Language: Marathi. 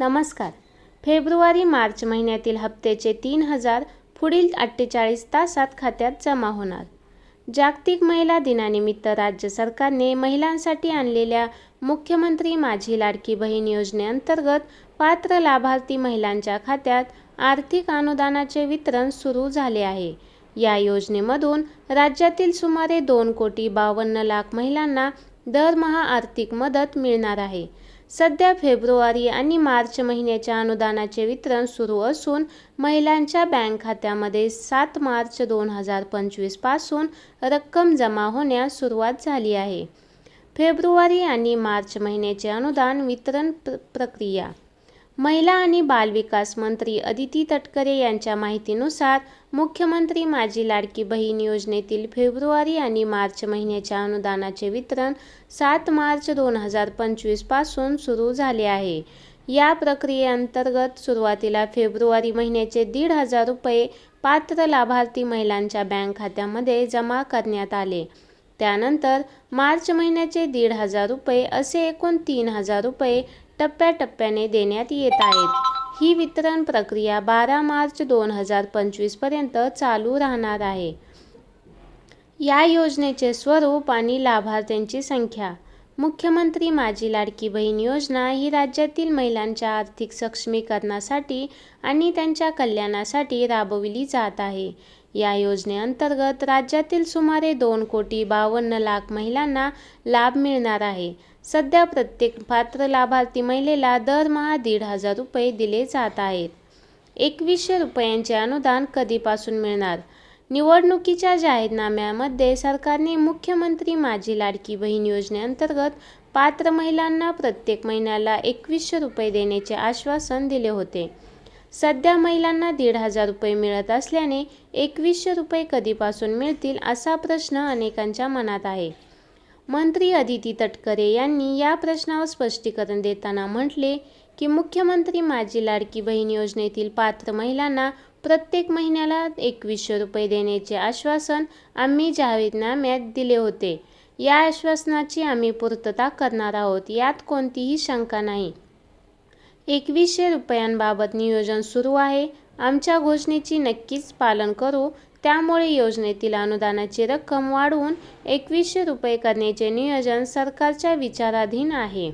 नमस्कार. फेब्रुवारी मार्च महिन्यातील हप्त्याचे तीन हजार पुढील अठ्ठेचाळीस तासात खात्यात जमा होणार. जागतिक महिला दिनानिमित्त राज्य सरकारने महिलांसाठी आणलेल्या मुख्यमंत्री माझी लाडकी बहीण योजनेअंतर्गत पात्र लाभार्थी महिलांच्या खात्यात आर्थिक अनुदानाचे वितरण सुरू झाले आहे. या योजनेमधून राज्यातील सुमारे दोन कोटी बावन्न लाख महिलांना दरमहा आर्थिक मदत मिळणार आहे. सध्या फेब्रुवारी आणि मार्च महिन्याच्या अनुदानाचे वितरण सुरू असून महिलांच्या बँक खात्यामध्ये सात मार्च दोन हजार पंचवीसपासून रक्कम जमा होण्यास सुरुवात झाली आहे. फेब्रुवारी आणि मार्च महिन्याचे अनुदान वितरण प्र प्रक्रिया महिला आणि बालविकास मंत्री अदिती तटकरे यांच्या माहितीनुसार मुख्यमंत्री माझी लाडकी बहीण योजनेतील फेब्रुवारी आणि मार्च महिन्याच्या अनुदानाचे वितरण सात मार्च दोन हजार पंचवीसपासून सुरू झाले आहे. या प्रक्रियेअंतर्गत सुरुवातीला फेब्रुवारी महिन्याचे दीड हजार रुपये पात्र लाभार्थी महिलांच्या बँक खात्यामध्ये जमा करण्यात आले. त्यानंतर मार्च महिन्याचे दीड हजार रुपये असे एकूण तीन हजार रुपये टप्प्याटप्प्याने देण्यात येत आहेत. ही वितरण प्रक्रिया बारा मार्च दोन हजार पंचवीसपर्यंत चालू राहणार आहे. या योजनेचे स्वरूप आणि लाभार्थ्यांची संख्या. मुख्यमंत्री माझी लाडकी बहीण योजना ही राज्यातील महिलांच्या आर्थिक सक्षमीकरणासाठी आणि त्यांच्या कल्याणासाठी राबविली जात आहे. या योजनेअंतर्गत राज्यातील सुमारे दोन कोटी बावन्न लाख महिलांना लाभ मिळणार आहे. सध्या प्रत्येक पात्र लाभार्थी महिलेला दरमहा दीड हजार रुपये दिले जात आहेत. एकवीसशे रुपयांचे अनुदान कधीपासून मिळणार? निवडणुकीच्या जाहीरनाम्यामध्ये सरकारने मुख्यमंत्री माझी लाडकी बहीण योजनेअंतर्गत पात्र महिलांना प्रत्येक महिन्याला एकवीसशे रुपये देण्याचे आश्वासन दिले होते. सध्या महिलांना दीड हजार रुपये मिळत असल्याने एकवीसशे रुपये कधीपासून मिळतील असा प्रश्न अनेकांच्या मनात आहे. मंत्री अदिती तटकरे यांनी या प्रश्नावर स्पष्टीकरण देताना म्हटले की मुख्यमंत्री माझी लाडकी बहीण योजनेतील पात्र महिलांना प्रत्येक महिन्याला एकवीसशे रुपये देण्याचे आश्वासन आम्ही जाहीरनाम्यात दिले होते. या आश्वासनाची आम्ही पूर्तता करणार आहोत यात कोणतीही शंका नाही. एकवीसशे रुपयांबाबत नियोजन सुरू आहे. आमच्या घोषणेची नक्कीच पालन करू. त्यामुळे योजनेतील अनुदानाची रक्कम वाढवून एकवीसशे रुपये करण्याचे नियोजन सरकारच्या विचाराधीन आहे.